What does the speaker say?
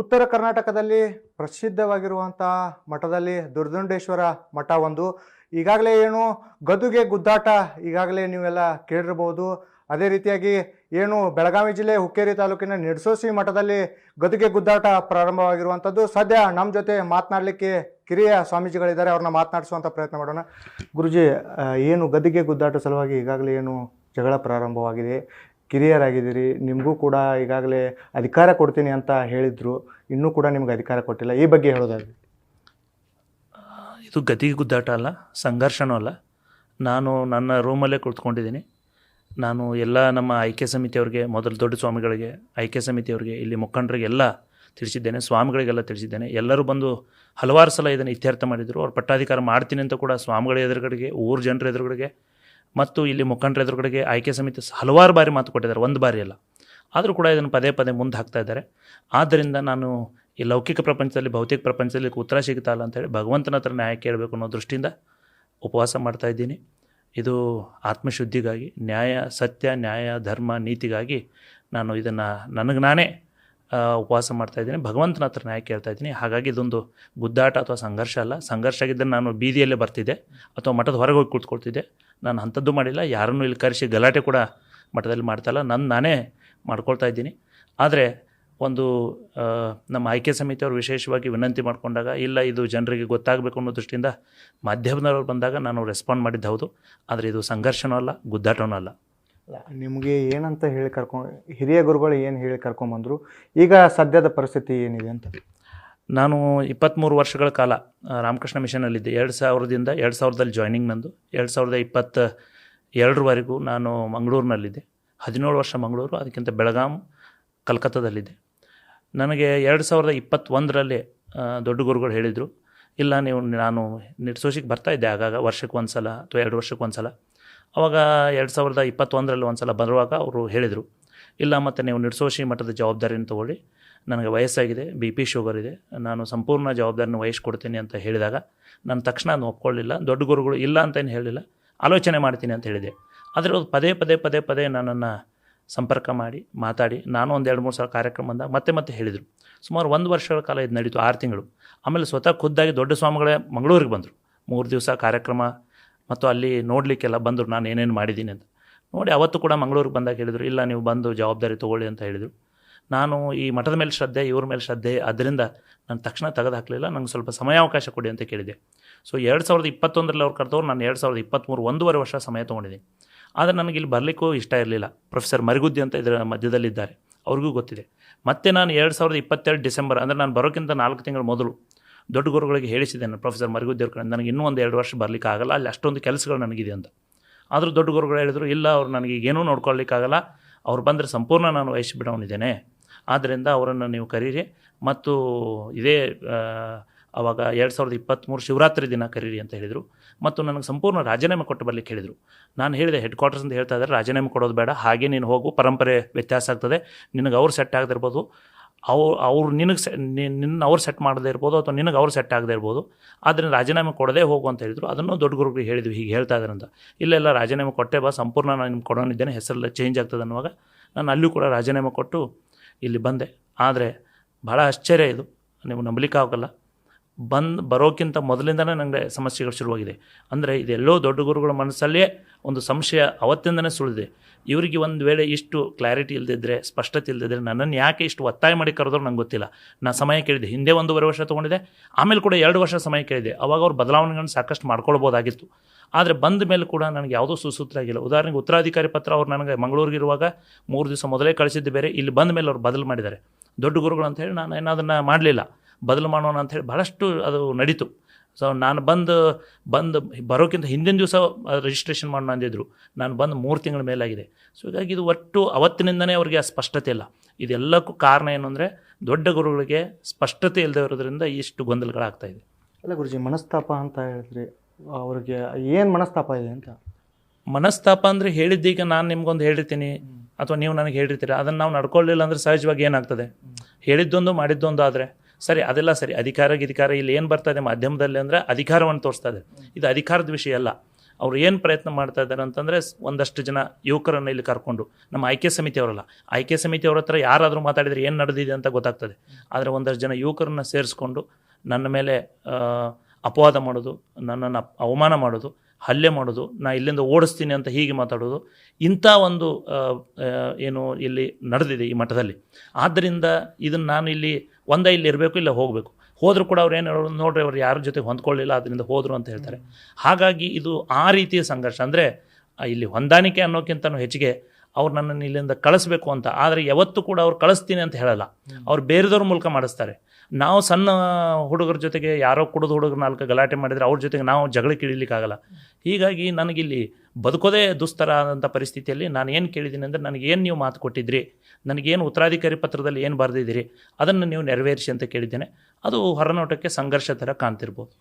ಉತ್ತರ ಕರ್ನಾಟಕದಲ್ಲಿ ಪ್ರಸಿದ್ಧವಾಗಿರುವಂಥ ಮಠದಲ್ಲಿ ದುರ್ದಂಡೇಶ್ವರ ಮಠ ಒಂದು. ಈಗಾಗಲೇ ಏನು ಗದುಗೆ ಗುದ್ದಾಟ ಈಗಾಗಲೇ ನೀವೆಲ್ಲ ಕೇಳಿರ್ಬೋದು. ಅದೇ ರೀತಿಯಾಗಿ ಏನು ಬೆಳಗಾವಿ ಜಿಲ್ಲೆ ಹುಕ್ಕೇರಿ ತಾಲೂಕಿನ ನಿಡ್ಸೋಸಿ ಮಠದಲ್ಲಿ ಗದುಗೆ ಗುದ್ದಾಟ ಪ್ರಾರಂಭವಾಗಿರುವಂಥದ್ದು. ಸದ್ಯ ನಮ್ಮ ಜೊತೆ ಮಾತನಾಡಲಿಕ್ಕೆ ಕಿರಿಯ ಸ್ವಾಮೀಜಿಗಳಿದ್ದಾರೆ. ಅವ್ರನ್ನ ಮಾತನಾಡಿಸುವಂಥ ಪ್ರಯತ್ನ ಮಾಡೋಣ. ಗುರುಜಿ ಏನು ಗದುಗೆ ಗುದ್ದಾಟ ಸಲುವಾಗಿ ಈಗಾಗಲೇ ಏನು ಜಗಳ ಪ್ರಾರಂಭವಾಗಿದೆ. ಕಿರಿಯರಾಗಿದ್ದೀರಿ, ನಿಮಗೂ ಕೂಡ ಈಗಾಗಲೇ ಅಧಿಕಾರ ಕೊಡ್ತೀನಿ ಅಂತ ಹೇಳಿದ್ರು, ಇನ್ನೂ ಕೂಡ ನಿಮ್ಗೆ ಅಧಿಕಾರ ಕೊಟ್ಟಿಲ್ಲ. ಈ ಬಗ್ಗೆ ಹೇಳೋದಾದ್ರೆ. ಇದು ಗತಿ ಗುದ್ದಾಟ ಅಲ್ಲ, ಸಂಘರ್ಷನೂ ಅಲ್ಲ. ನಾನು ನನ್ನ ರೂಮಲ್ಲೇ ಕುಳಿತುಕೊಂಡಿದ್ದೀನಿ. ನಾನು ಎಲ್ಲ ನಮ್ಮ ಆಯ್ಕೆ ಸಮಿತಿಯವ್ರಿಗೆ, ಮೊದಲು ದೊಡ್ಡ ಸ್ವಾಮಿಗಳಿಗೆ ಆಯ್ಕೆ ಸಮಿತಿಯವ್ರಿಗೆ, ಇಲ್ಲಿ ಮುಖಂಡರಿಗೆಲ್ಲ ತಿಳಿಸಿದ್ದೇನೆ, ಸ್ವಾಮಿಗಳಿಗೆಲ್ಲ ತಿಳಿಸಿದ್ದೇನೆ. ಎಲ್ಲರೂ ಬಂದು ಹಲವಾರು ಸಲ ಇದನ್ನು ಇತ್ಯರ್ಥ ಮಾಡಿದರು. ಅವ್ರು ಪಟ್ಟಾಧಿಕಾರ ಮಾಡ್ತೀನಿ ಅಂತ ಕೂಡ ಸ್ವಾಮಿಗಳ ಎದುರುಗಡೆಗೆ, ಊರು ಜನರ ಎದುರುಗಡೆಗೆ ಮತ್ತು ಇಲ್ಲಿ ಮುಖಂಡರ ಎದುರುಗಡೆಗೆ ಆಯ್ಕೆ ಸಮಿತಿ ಹಲವಾರು ಬಾರಿ ಮಾತು ಕೊಟ್ಟಿದ್ದಾರೆ. ಒಂದು ಬಾರಿ ಅಲ್ಲ. ಆದರೂ ಕೂಡ ಇದನ್ನು ಪದೇ ಪದೇ ಮುಂದೆ ಹಾಕ್ತಾ ಇದ್ದಾರೆ. ಆದ್ದರಿಂದ ನಾನು ಈ ಲೌಕಿಕ ಪ್ರಪಂಚದಲ್ಲಿ, ಭೌತಿಕ ಪ್ರಪಂಚದಲ್ಲಿ ಉತ್ತರ ಸಿಗ್ತಾ ಇಲ್ಲ ಅಂತೇಳಿ ಭಗವಂತನ ಹತ್ರ ನ್ಯಾಯ ಕೇಳಬೇಕು ಅನ್ನೋ ದೃಷ್ಟಿಯಿಂದ ಉಪವಾಸ ಮಾಡ್ತಾ ಇದ್ದೀನಿ. ಇದು ಆತ್ಮಶುದ್ಧಿಗಾಗಿ, ನ್ಯಾಯ, ಸತ್ಯ, ನ್ಯಾಯ, ಧರ್ಮ, ನೀತಿಗಾಗಿ ನಾನು ಇದನ್ನು ನನಗೆ ನಾನೇ ಉಪವಾಸ ಮಾಡ್ತಾ ಇದ್ದೀನಿ. ಭಗವಂತನ ಹತ್ರ ನ್ಯಾಯ ಕೇಳ್ತಾ ಇದ್ದೀನಿ. ಹಾಗಾಗಿ ಇದೊಂದು ಗುದ್ದಾಟ ಅಥವಾ ಸಂಘರ್ಷ ಅಲ್ಲ. ಸಂಘರ್ಷ ಆಗಿದ್ದರೆ ನಾನು ಬೀದಿಯಲ್ಲೇ ಬರ್ತಿದ್ದೆ ಅಥವಾ ಮಠದ ಹೊರಗೆ ಹೋಗಿ ಕೂತ್ಕೊಳ್ತಿದ್ದೆ. ನಾನು ಅಂಥದ್ದು ಮಾಡಿಲ್ಲ, ಯಾರನ್ನೂ ಇಲ್ಲಿ ಕರೆಸಿ ಗಲಾಟೆ ಕೂಡ ಮಠದಲ್ಲಿ ಮಾಡ್ತಾಯಿಲ್ಲ ನನ್ನ ನಾನೇ ಮಾಡ್ಕೊಳ್ತಾ ಇದ್ದೀನಿ. ಆದರೆ ಒಂದು ನಮ್ಮ ಆಯ್ಕೆ ಸಮಿತಿಯವರು ವಿಶೇಷವಾಗಿ ವಿನಂತಿ ಮಾಡಿಕೊಂಡಾಗ, ಇಲ್ಲ ಇದು ಜನರಿಗೆ ಗೊತ್ತಾಗಬೇಕು ಅನ್ನೋ ದೃಷ್ಟಿಯಿಂದ ಮಾಧ್ಯಮದವ್ರು ಬಂದಾಗ ನಾನು ರೆಸ್ಪಾಂಡ್ ಮಾಡಿದ್ದು ಹೌದು. ಆದರೆ ಇದು ಸಂಘರ್ಷನೂ ಅಲ್ಲ ಗುದ್ದಾಟವೂ ಅಲ್ಲ. ನಿಮಗೆ ಏನಂತ ಹೇಳಿ ಕರ್ಕೊಂಡು ಹಿರಿಯ ಗುರುಗಳು ಏನು ಹೇಳಿ ಕರ್ಕೊಂಬಂದರು? ಈಗ ಸದ್ಯದ ಪರಿಸ್ಥಿತಿ ಏನಿದೆ ಅಂತ? ನಾನು ಇಪ್ಪತ್ತ್ಮೂರು ವರ್ಷಗಳ ಕಾಲ ರಾಮಕೃಷ್ಣ ಮಿಷನಲ್ಲಿದ್ದೆ ಎರಡು ಸಾವಿರದಿಂದ ಎರಡು ಸಾವಿರದಲ್ಲಿ ಜಾಯ್ನಿಂಗ್ ನಂದು. ಎರಡು ಸಾವಿರದ ಇಪ್ಪತ್ತ ಎರಡರವರೆಗೂ ನಾನು ಮಂಗಳೂರಿನಲ್ಲಿದ್ದೆ. ಹದಿನೇಳು ವರ್ಷ ಮಂಗಳೂರು, ಅದಕ್ಕಿಂತ ಬೆಳಗಾಂ, ಕಲ್ಕತ್ತಾದಲ್ಲಿದ್ದೆ. ನನಗೆ ಎರಡು ಸಾವಿರದ ಇಪ್ಪತ್ತೊಂದರಲ್ಲಿ ದೊಡ್ಡ ಗುರುಗಳು ಹೇಳಿದರು, ಇಲ್ಲ, ನೀವು, ನಾನು ನಿಟ್ಸೋಶಿಗೆ ಬರ್ತಾ ಇದ್ದೆ ಆಗಾಗ, ವರ್ಷಕ್ಕೆ ಒಂದು ಸಲ ಅಥವಾ ಎರಡು ವರ್ಷಕ್ಕೆ ಒಂದು ಸಲ ಅವಾಗ ಎರಡು ಸಾವಿರದ ಇಪ್ಪತ್ತೊಂದರಲ್ಲಿ ಒಂದು ಸಲ ಬರುವಾಗ ಅವರು ಹೇಳಿದರು, ಇಲ್ಲ, ಮತ್ತು ನೀವು ನಿರ್ಸೋಸಿ ಮಠದ ಜವಾಬ್ದಾರಿಯನ್ನು ತೊಗೊಳ್ಳಿ. ನನಗೆ ವಯಸ್ಸಾಗಿದೆ, ಬಿ ಪಿ ಶುಗರ್ ಇದೆ, ನಾನು ಸಂಪೂರ್ಣ ಜವಾಬ್ದಾರಿನ ವಹಿಸ್ಕೊಡ್ತೀನಿ ಅಂತ ಹೇಳಿದಾಗ ನಾನು ತಕ್ಷಣ ಅದನ್ನ ಒಪ್ಕೊಳ್ಳಿಲ್ಲ. ದೊಡ್ಡ ಗುರುಗಳು ಇಲ್ಲ ಅಂತೇನು ಹೇಳಿಲ್ಲ ಆಲೋಚನೆ ಮಾಡ್ತೀನಿ ಅಂತ ಹೇಳಿದೆ. ಆದರೆ ಅವ್ರು ಪದೇ ಪದೇ ಪದೇ ಪದೇ ನನ್ನನ್ನು ಸಂಪರ್ಕ ಮಾಡಿ, ಮಾತಾಡಿ, ನಾನು ಒಂದು ಎರಡು ಮೂರು ಸಲ ಕಾರ್ಯಕ್ರಮ ಬಂದಾಗ ಮತ್ತೆ ಮತ್ತೆ ಹೇಳಿದರು. ಸುಮಾರು ಒಂದು ವರ್ಷಗಳ ಕಾಲ ಇದು ನಡೀತು ಆರು ತಿಂಗಳು. ಆಮೇಲೆ ಸ್ವತಃ ಖುದ್ದಾಗಿ ದೊಡ್ಡ ಸ್ವಾಮಿಗಳೇ ಮಂಗಳೂರಿಗೆ ಬಂದರು. ಮೂರು ದಿವಸ ಕಾರ್ಯಕ್ರಮ ಮತ್ತು ಅಲ್ಲಿ ನೋಡಲಿಕ್ಕೆಲ್ಲ ಬಂದರು, ನಾನು ಏನೇನು ಮಾಡಿದ್ದೀನಿ ಅಂತ. ನೋಡಿ ಅವತ್ತು ಕೂಡ ಮಂಗಳೂರಿಗೆ ಬಂದಾಗ ಹೇಳಿದರು, ಇಲ್ಲ, ನೀವು ಬಂದು ಜವಾಬ್ದಾರಿ ತೊಗೊಳ್ಳಿ ಅಂತ ಹೇಳಿದರು. ನಾನು ಈ ಮಠದ ಮೇಲೆ ಶ್ರದ್ಧೆ, ಇವ್ರ ಮೇಲೆ ಶ್ರದ್ಧೆ, ಅದರಿಂದ ನಾನು ತಕ್ಷಣ ತೆಗೆದು ಹಾಕಲಿಲ್ಲ. ನಂಗೆ ಸ್ವಲ್ಪ ಸಮಯಾವಕಾಶ ಕೊಡಿ ಅಂತ ಕೇಳಿದೆ. ಸೊ ಎರಡು ಸಾವಿರದ ಇಪ್ಪತ್ತೊಂದರಲ್ಲಿ ಅವ್ರು ಕರೆದವ್ರು ನಾನು ಎರಡು ಸಾವಿರದ ಇಪ್ಪತ್ತ್ಮೂರು ಒಂದೂವರೆ ವರ್ಷ ಸಮಯ ತೊಗೊಂಡಿದ್ದೀನಿ. ಆದರೆ ನನಗೆ ಇಲ್ಲಿ ಬರಲಿಕ್ಕೂ ಇಷ್ಟ ಇರಲಿಲ್ಲ. ಪ್ರೊಫೆಸರ್ ಮರಿಗುದ್ದಿ ಅಂತ ಇದರ ಮಧ್ಯದಲ್ಲಿದ್ದಾರೆ. ಅವ್ರಿಗೂ ಗೊತ್ತಿದೆ. ಮತ್ತೆ ನಾನು ಎರಡು ಸಾವಿರದ ಇಪ್ಪತ್ತೆರಡು ಡಿಸೆಂಬರ್, ಅಂದರೆ ನಾನು ಬರೋಕ್ಕಿಂತ ನಾಲ್ಕು ತಿಂಗಳು ಮೊದಲು ದೊಡ್ಡ ಗುರುಗಳಿಗೆ ಹೇಳಿಸಿದ್ದೇನೆ ಪ್ರೊಫೆಸರ್ ಮರಿಗುದ್ದಿ ಅವ್ರ ಕಡೆ. ನನಗೆ ಇನ್ನೂ ಒಂದು ಎರಡು ವರ್ಷ ಬರಲಿಕ್ಕೆ ಆಗಲ್ಲ ಅಲ್ಲಿ ಅಷ್ಟೊಂದು ಕೆಲಸಗಳು ನನಗಿದೆ ಅಂತ. ಆದರೂ ದೊಡ್ಡ ಗುರುಗಳು ಹೇಳಿದರು, ಇಲ್ಲ ಅವ್ರು ನನಗೆ ಏನೂ ನೋಡ್ಕೊಳ್ಳಿಕ್ಕಾಗಲ್ಲ ಅವ್ರು ಬಂದರೆ ಸಂಪೂರ್ಣ ನಾನು ವಹಿಸಿಬಿಡವನಿದ್ದೇನೆ ಆದ್ದರಿಂದ ಅವರನ್ನು ನೀವು ಕರೀರಿ. ಮತ್ತು ಇದೇ ಅವಾಗ ಎರಡು ಸಾವಿರದ ಇಪ್ಪತ್ತ್ಮೂರು ಶಿವರಾತ್ರಿ ದಿನ ಕರೀರಿ ಅಂತ ಹೇಳಿದರು. ಮತ್ತು ನನಗೆ ಸಂಪೂರ್ಣ ರಾಜೀನಾಮೆ ಕೊಟ್ಟು ಬರಲಿಕ್ಕೆ ಹೇಳಿದರು. ನಾನು ಹೇಳಿದೆ ಹೆಡ್ ಕ್ವಾರ್ಟರ್ಸ್ ಅಂತ ಹೇಳ್ತಾ ಇದ್ದಾರೆ, ರಾಜೀನಾಮೆ ಕೊಡೋದು ಬೇಡ, ಹಾಗೆ ನೀನು ಹೋಗು, ಪರಂಪರೆ ವ್ಯತ್ಯಾಸ ಆಗ್ತದೆ. ನಿನಗೆ ಅವ್ರು ಸೆಟ್ ಆಗದಿರ್ಬೋದು ಅವ್ರು ಅವ್ರು ನಿನಗೆ ಸೆ ನಿನ್ನ ಅವ್ರು ಸೆಟ್ ಮಾಡದೇ ಇರ್ಬೋದು ಅಥವಾ ನಿನಗೆ ಅವ್ರು ಸೆಟ್ ಆಗದೇ ಇರ್ಬೋದು. ಆದ್ದರಿಂದ ರಾಜೀನಾಮೆ ಕೊಡದೇ ಹೋಗು ಅಂತ ಹೇಳಿದರು. ಅದನ್ನು ದೊಡ್ಡ ಗುರುಗಳಿಗೆ ಹೇಳಿದ್ವಿ, ಹೀಗೆ ಹೇಳ್ತಾ ಅಂತ. ಇಲ್ಲೆಲ್ಲ ಇಲ್ಲ, ರಾಜೀನಾಮೆ ಕೊಟ್ಟೆ ಬಾ, ಸಂಪೂರ್ಣ ನಾನು ನಿಮ್ಗೆ ಕೊಡೋನಿದ್ದೇನೆ, ಹೆಸರೆಲ್ಲ ಚೇಂಜ್ ಆಗ್ತದೆ ಅನ್ನುವಾಗ ನಾನು ಅಲ್ಲೂ ಕೂಡ ರಾಜೀನಾಮೆ ಕೊಟ್ಟು ಇಲ್ಲಿ ಬಂದೆ. ಆದರೆ ಭಾಳ ಆಶ್ಚರ್ಯ ಇದು. ನೀವು ನಂಬಲಿಕ್ಕೆ ಆಗೋಲ್ಲ. ಬಂದು ಬರೋಕ್ಕಿಂತ ಮೊದಲಿಂದನೇ ನನಗೆ ಸಮಸ್ಯೆಗಳು ಶುರುವಾಗಿದೆ. ಅಂದರೆ ಇದೆಲ್ಲೋ ದೊಡ್ಡ ಗುರುಗಳ ಮನಸ್ಸಲ್ಲೇ ಒಂದು ಸಂಶಯ ಅವತ್ತಿಂದನೇ ಸುಳಿದಿದೆ. ಇವರಿಗೆ ಒಂದು ವೇಳೆ ಇಷ್ಟು ಕ್ಲಾರಿಟಿ ಇಲ್ಲದಿದ್ದರೆ ಸ್ಪಷ್ಟತೆ ಇಲ್ಲದಿದ್ದರೆ ನನ್ನನ್ನು ಯಾಕೆ ಇಷ್ಟು ಒತ್ತಾಯ ಮಾಡಿ ಕರೆದ್ರು ನಂಗೆ ಗೊತ್ತಿಲ್ಲ. ನಾನು ಸಮಯ ಕೇಳಿದೆ. ಹಿಂದೆ ಒಂದೂವರೆ ವರ್ಷ ತೊಗೊಂಡಿದೆ ಆಮೇಲೆ ಕೂಡ ಎರಡು ವರ್ಷ ಸಮಯ ಕೇಳಿದೆ. ಅವಾಗ ಅವ್ರು ಬದಲಾವಣೆಗಳನ್ನು ಸಾಕಷ್ಟು ಮಾಡ್ಕೊಳ್ಬೋದಾಗಿತ್ತು. ಆದರೆ ಬಂದ ಮೇಲೆ ಕೂಡ ನನಗೆ ಯಾವುದೂ ಸುಸೂತ್ರ ಆಗಿಲ್ಲ. ಉದಾಹರಣೆಗೆ ಉತ್ತರಾಧಿಕಾರಿ ಪತ್ರ ಅವ್ರು ನನಗೆ ಮಂಗಳೂರಿಗಿರುವಾಗ ಮೂರು ದಿವಸ ಮೊದಲೇ ಕಳಿಸಿದ್ದು ಬೇರೆ. ಇಲ್ಲಿ ಬಂದ ಮೇಲೆ ಅವ್ರು ಬದಲು ಮಾಡಿದ್ದಾರೆ. ದೊಡ್ಡ ಗುರುಗಳು ಅಂತ ಹೇಳಿ ನಾನು ಏನದನ್ನು ಮಾಡಲಿಲ್ಲ. ಬದಲು ಮಾಡೋಣ ಅಂತ ಹೇಳಿ ಭಾಳಷ್ಟು ಅದು ನಡೀತು. ಸೊ ನಾನು ಬಂದು ಬಂದು ಬರೋಕ್ಕಿಂತ ಹಿಂದಿನ ದಿವಸ ರಿಜಿಸ್ಟ್ರೇಷನ್ ಮಾಡೋಣ ಅಂದಿದ್ರು ನಾನು ಬಂದು ಮೂರು ತಿಂಗಳ ಮೇಲಾಗಿದೆ ಸೊ ಹೀಗಾಗಿ ಇದು ಒಟ್ಟು ಅವತ್ತಿನಿಂದನೇ ಅವರಿಗೆ ಆ ಸ್ಪಷ್ಟತೆ ಇಲ್ಲ. ಇದೆಲ್ಲಕ್ಕೂ ಕಾರಣ ಏನು ಅಂದರೆ ದೊಡ್ಡ ಗುರುಗಳಿಗೆ ಸ್ಪಷ್ಟತೆ ಇಲ್ಲದೆ ಇರೋದ್ರಿಂದ ಇಷ್ಟು ಗೊಂದಲಗಳಾಗ್ತಾ ಇದೆ. ಅಲ್ಲ ಗುರುಜಿ ಮನಸ್ತಾಪ ಅಂತ ಹೇಳಿದ್ರಿ ಅವ್ರಿಗೆ ಏನು ಮನಸ್ತಾಪ ಇದೆ ಅಂತ? ಮನಸ್ತಾಪ ಅಂದರೆ ಹೇಳಿದ್ದೀಗ ನಾನು ನಿಮ್ಗೊಂದು ಹೇಳಿರ್ತೀನಿ ಅಥವಾ ನೀವು ನನಗೆ ಹೇಳಿರ್ತೀರ. ಅದನ್ನು ನಾವು ನಡ್ಕೊಳ್ಳಿಲ್ಲ ಅಂದರೆ ಸಹಜವಾಗಿ ಏನಾಗ್ತದೆ? ಹೇಳಿದ್ದೊಂದು ಮಾಡಿದ್ದೊಂದು ಆದರೆ ಸರಿ, ಅದೆಲ್ಲ ಸರಿ. ಅಧಿಕಾರ, ಗಿಧಿಕಾರ ಇಲ್ಲಿ ಏನು ಬರ್ತದೆ ಮಾಧ್ಯಮದಲ್ಲಿ ಅಂದರೆ ಅಧಿಕಾರವನ್ನು ತೋರಿಸ್ತಾ ಇದೆ. ಇದು ಅಧಿಕಾರದ ವಿಷಯ ಅಲ್ಲ. ಅವರು ಏನು ಪ್ರಯತ್ನ ಮಾಡ್ತಾ ಇದ್ದಾರೆ ಅಂತಂದರೆ ಒಂದಷ್ಟು ಜನ ಯುವಕರನ್ನು ಇಲ್ಲಿ ಕರ್ಕೊಂಡು, ನಮ್ಮ ಆಯ್ಕೆ ಸಮಿತಿಯವರಲ್ಲ ಆಯ್ಕೆ ಸಮಿತಿಯವ್ರ ಹತ್ರ ಯಾರಾದರೂ ಮಾತಾಡಿದರೆ ಏನು ನಡೆದಿದೆ ಅಂತ ಗೊತ್ತಾಗ್ತದೆ. ಆದರೆ ಒಂದಷ್ಟು ಜನ ಯುವಕರನ್ನ ಸೇರಿಸ್ಕೊಂಡು ನನ್ನ ಮೇಲೆ ಅಪವಾದ ಮಾಡೋದು, ನನ್ನನ್ನು ಅವಮಾನ ಮಾಡೋದು, ಹಲ್ಲೆ ಮಾಡೋದು, ನಾ ಇಲ್ಲಿಂದ ಓಡಿಸ್ತೀನಿ ಅಂತ ಹೀಗೆ ಮಾತಾಡೋದು, ಇಂಥ ಒಂದು ಏನು ಇಲ್ಲಿ ನಡೆದಿದೆ ಈ ಮಠದಲ್ಲಿ ಆದ್ದರಿಂದ ಇದನ್ನು ನಾನು ಇಲ್ಲಿ ಒಂದ ಇಲ್ಲಿ ಇರಬೇಕು, ಇಲ್ಲ ಹೋಗಬೇಕು. ಹೋದರೂ ಕೂಡ ಅವ್ರು ಏನು ಹೇಳೋದು ನೋಡ್ರಿ ಅವ್ರು ಯಾರ ಜೊತೆ ಹೊಂದ್ಕೊಳ್ಳಿಲ್ಲ, ಅದರಿಂದ ಹೋದರು ಅಂತ ಹೇಳ್ತಾರೆ. ಹಾಗಾಗಿ ಇದು ಆ ರೀತಿಯ ಸಂಘರ್ಷ. ಅಂದರೆ ಇಲ್ಲಿ ಹೊಂದಾಣಿಕೆ ಅನ್ನೋಕ್ಕಿಂತನೂ ಹೆಚ್ಚಿಗೆ ಅವ್ರು ನನ್ನನ್ನು ಇಲ್ಲಿಂದ ಕಳಿಸ್ಬೇಕು ಅಂತ. ಆದರೆ ಯಾವತ್ತೂ ಕೂಡ ಅವ್ರು ಕಳಿಸ್ತೀನಿ ಅಂತ ಹೇಳಲ್ಲ. ಅವ್ರು ಬೇರೆದವ್ರ ಮೂಲಕ ಮಾಡಿಸ್ತಾರೆ. ನಾವು ಸಣ್ಣ ಹುಡುಗರ ಜೊತೆಗೆ ಯಾರೋ ಕುಡಿದು ಹುಡುಗರ ನಾಲ್ಕು ಗಲಾಟೆ ಮಾಡಿದರೆ ಅವ್ರ ಜೊತೆಗೆ ನಾವು ಜಗಳಕ್ಕೆ ಇಳಿಲಿಕ್ಕಾಗಲ್ಲ ಹೀಗಾಗಿ ನನಗಿಲ್ಲಿ ಬದುಕೋದೇ ದುಸ್ತರ ಆದಂಥ ಪರಿಸ್ಥಿತಿಯಲ್ಲಿ ನಾನು ಏನು ಕೇಳಿದ್ದೀನಿ ಅಂದರೆ ನನಗೇನು ನೀವು ಮಾತು ಕೊಟ್ಟಿದ್ರಿ? ನನಗೇನು ಉತ್ತರಾಧಿಕಾರಿ ಪತ್ರದಲ್ಲಿ ಏನು ಬರೆದಿದ್ದೀರಿ? ಅದನ್ನು ನೀವು ನೆರವೇರಿಸಿ ಅಂತ ಕೇಳಿದ್ದೇನೆ. ಅದು ಹೊರನೋಟಕ್ಕೆ ಸಂಘರ್ಷ ಥರ ಕಾಣ್ತಿರ್ಬೋದು.